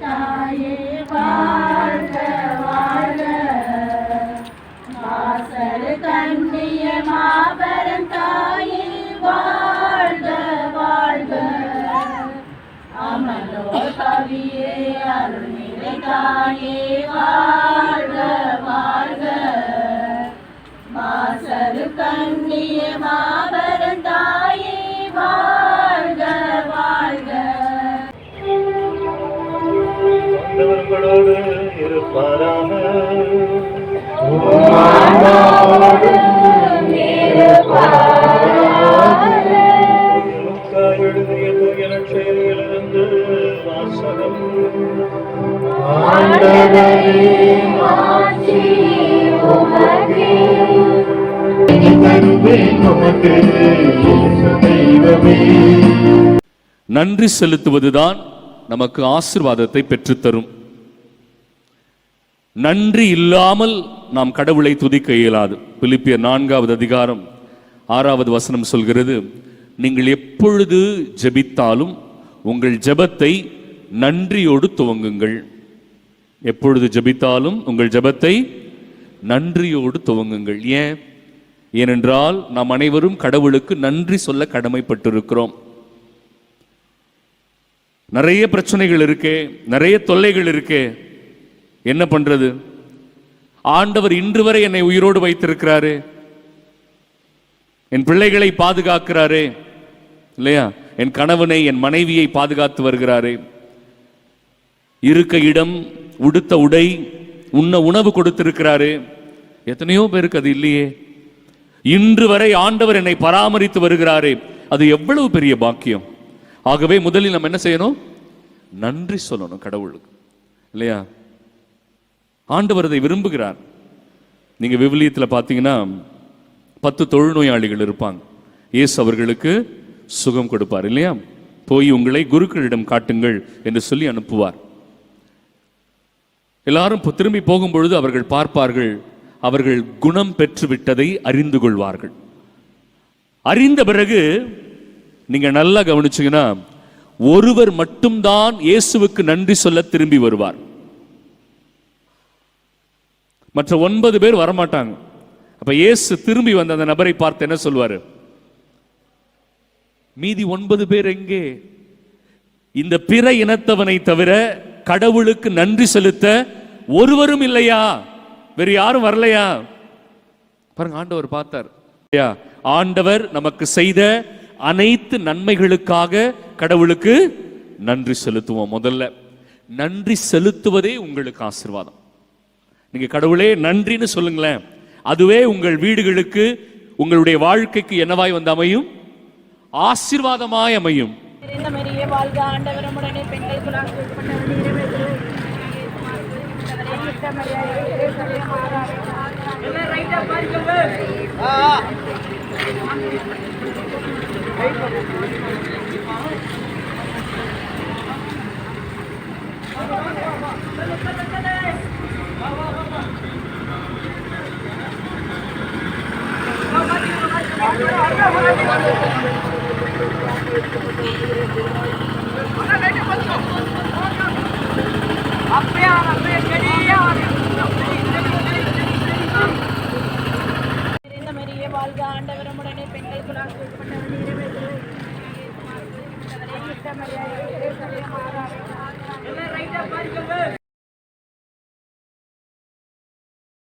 தாயே வாழ்க வாழ்க வாசல் கண்ணிய மாபெரும் கண்ணிய மாபெரும் தாயே வாழ்க. வாழ்க ஆண்டவர் உங்களோடு இருப்பாராக. எழுதிய தூய நற்செய்தியிலிருந்து வாசகம் நன்றி செலுத்துவதுதான் நமக்கு ஆசிர்வாதத்தை பெற்றுத்தரும். நன்றி இல்லாமல் நாம் கடவுளை துதிக்க இயலாது. பிலிப்பிய நான்காவது அதிகாரம் ஆறாவது வசனம் சொல்கிறது நீங்கள் எப்பொழுது ஜெபித்தாலும் உங்கள் ஜெபத்தை நன்றியோடு துவங்குங்கள். எப்பொழுது ஜெபித்தாலும் உங்கள் ஜெபத்தை நன்றியோடு துவங்குங்கள். ஏன்? ஏனென்றால் நாம் அனைவரும் கடவுளுக்கு நன்றி சொல்ல கடமைப்பட்டிருக்கிறோம். நிறைய பிரச்சனைகள் இருக்கே நிறைய தொல்லைகள் இருக்கே. என்ன பண்றது? ஆண்டவர் இன்று வரை என்னை உயிரோடு வைத்திருக்கிறாரு. என் பிள்ளைகளை பாதுகாக்கிறாரே. இல்லையா? என் கணவனை என் மனைவியை பாதுகாத்து வருகிறாரு. இருக்க இடம் உடுத்த உடை உண்ண உணவு கொடுத்திருக்கிறாரு. எத்தனையோ பேருக்கு அது இல்லையே. இன்று வரை ஆண்டவர் என்னை பராமரித்து வருகிறாரே. அது எவ்வளவு பெரிய பாக்கியம். ஆகவே முதலில் நம்ம என்ன செய்யணும்? நன்றி சொல்லணும் கடவுளுக்கு. இல்லையா? ஆண்டவர் அதை விரும்புகிறார். நீங்க விவிலியத்தில் பார்த்தீங்கன்னா பத்து தொழுநோயாளிகள் இருப்பாங்க. இயேசு அவர்களுக்கு சுகம் கொடுப்பார் இல்லையா? போய் உங்களை குருக்களிடம் காட்டுங்கள் என்று சொல்லி அனுப்புவார். எல்லாரும் திரும்பி போகும்பொழுது அவர்கள் பார்ப்பார்கள் அவர்கள் குணம் பெற்றுவிட்டதை அறிந்து கொள்வார்கள். அறிந்த பிறகு நீங்க நல்லா கவனிச்சீங்கன்னா ஒருவர் மட்டும்தான் இயேசுவுக்கு நன்றி சொல்ல திரும்பி வருவார். மற்ற ஒன்பது பேர் வரமாட்டாங்க. அப்ப இயேசு திரும்பி வந்த அந்த நபரை பார்த்து என்ன சொல்வாரு? மீதி ஒன்பது பேர் எங்கே? இந்த பிற இனத்தவனை தவிர கடவுளுக்கு நன்றி செலுத்த ஒருவரும் இல்லையா? வேறு யாரும் வரலையா? பாருங்க ஆண்டவர் பார்த்தார். ஆண்டவர் நமக்கு செய்த அனைத்து நன்மைகளுக்காக கடவுளுக்கு நன்றி செலுத்துவோம். முதல்ல நன்றி செலுத்துவதே உங்களுக்கு ஆசீர்வாதம். நீங்க கடவுளே நன்றின்னு சொல்லுங்களேன். அதுவே உங்கள் வீடுகளுக்கு உங்களுடைய வாழ்க்கைக்கு என்னவாய் வந்து அமையும்? ஆசீர்வாதமாய் அமையும். நிறைந்த மரியே வாழ்க ஆண்டவர் உடனே பெண்கள் குலாசிக்கப்பட்டவர் வாழ்க ஆண்டவர் உடனே பெண்கள் குலாசிக்கப்பட்டவர்